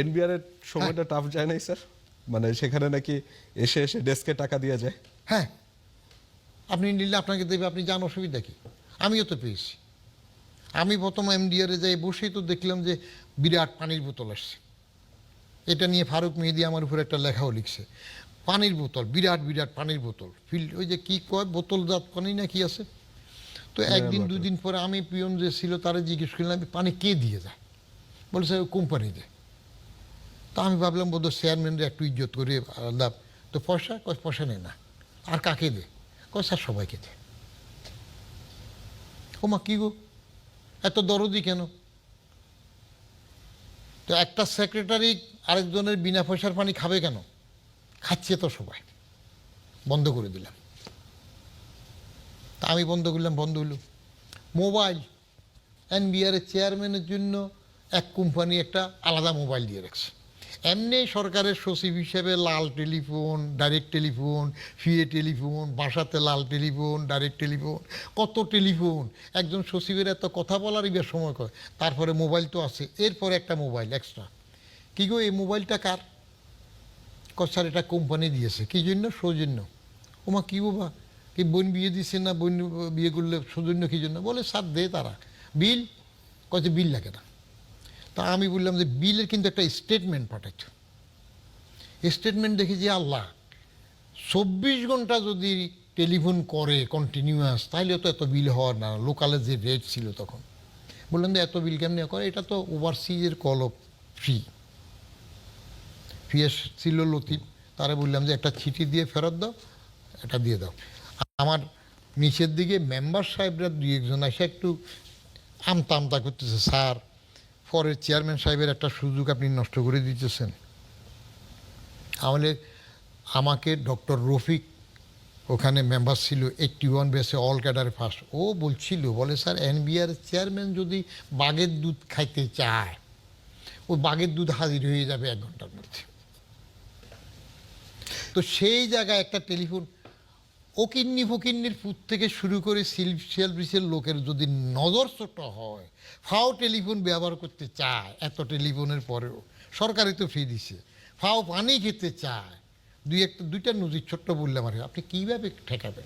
NBR এর সময়টা tough যায় নাই স্যার মানে সেখানে নাকি এসে এসে ডেস্কে টাকা দিয়ে যায়? হ্যাঁ। আপনি নিলে আপনাকে দেবে আপনি যান অসুবিধা কি? আমিও তো পেয়েছি। আমি প্রথম এমডিআরে যাই বসেই তো দেখলাম যে বিরাট পানির বোতল আসছে। এটা নিয়ে ফারুক মেহেদি আমার উপর একটা লেখাও লিখছে। পানির বোতল বিরাট বিরাট পানির বোতল। ফিল্ড ওই যে কি কয় বোতলজাত পানি না কি আছে? তো একদিন দুদিন পরে আমি পিয়ন যে ছিল তারা জিজ্ঞেস করলাম পানি কে দিয়ে যায়? বলছে কোম্পানি দেয় তা আমি ভাবলাম, বোধ চেয়ারম্যানরা একটু ইজ্জত করে আলাদা। তো পয়সা, কয়, পয়সা নেই না। আর কাকে দে? কয়, স্যার, সবাইকে দে। ও মা, কি গো? এত দরদি কেন? তো একটা সেক্রেটারি আরেকজনের বিনা পয়সার পানি খাবে কেন? খাচ্ছে তো সবাই। বন্ধ করে দিলাম। তা আমি বন্ধ করলাম, বন্ধ হলো। মোবাইল, এনবিআর এর চেয়ারম্যানের জন্য এক কোম্পানি একটা আলাদা মোবাইল দিয়ে রাখছে। এমনি সরকারের সচিব হিসেবে লাল টেলিফোন ডাইরেক্ট টেলিফোন, ফিয়ে টেলিফোন, বাসাতে লাল টেলিফোন ডাইরেক্ট টেলিফোন, কত টেলিফোন? একজন সচিবের এত কথা বলারই বেশ সময় করে তারপরে মোবাইল তো আছে, এরপরে একটা মোবাইল এক্সট্রা কী গো, এই মোবাইলটা কার? স্যার, এটা কোম্পানি দিয়েছে। কী জন্য? সৌজন্য। ওমা, কী বাবা? কি বোন বিয়ে দিচ্ছে না? বোন বিয়ে করলে সৌজন্য কী জন্য? বলে, স্যার, দে তারা। বিল? কত বিল লাগে না। তা আমি বললাম যে বিলের কিন্তু একটা স্টেটমেন্ট পাঠাইতো স্টেটমেন্ট দেখি যে আল্লাহ, চব্বিশ ঘণ্টা যদি টেলিফোন করে কন্টিনিউয়াস তাহলে তো এত বিল হওয়ার না। লোকালে যে রেট ছিল তখন। বললাম যে এত বিল কেমনি করে? এটা তো ওভারসিজের কল অফ ফ্রি ফিএস ছিল লতিফ। তারা বললাম যে একটা চিঠি দিয়ে ফেরত দাও, এটা দিয়ে দাও। আমার নিচের দিকে মেম্বার সাহেবরা দুই একজন এসে একটু আমতা আমতা করতেছে, স্যার পরের চেয়ারম্যান সাহেবের একটা সুযোগ আপনি নষ্ট করে দিতেছেন। তাহলে আমাকে ডক্টর রফিক ওখানে মেম্বার ছিল এইটটি ওয়ান বেসে অল ক্যাডারে ফার্স্ট ও বলছিল, বলে, স্যার এনবিআর চেয়ারম্যান যদি বাঘের দুধ খাইতে চায় ও বাঘের দুধ হাজির হয়ে যাবে এক ঘণ্টার মধ্যে। তো সেই জায়গায় একটা টেলিফোন ও কিন্নি ফকিন্নির পুত থেকে শুরু করে সেলফিসের লোকের যদি নজর ছোট হয়, ফাও টেলিফোন ব্যবহার করতে চায়, এত টেলিফোনের পরেও। সরকারই তো ফি দিছে। ফাও পানি খেতে চায়। দুই একটা দুইটা নজির ছোট্ট বললাম আর আপনি কীভাবে ঠেকাবেন?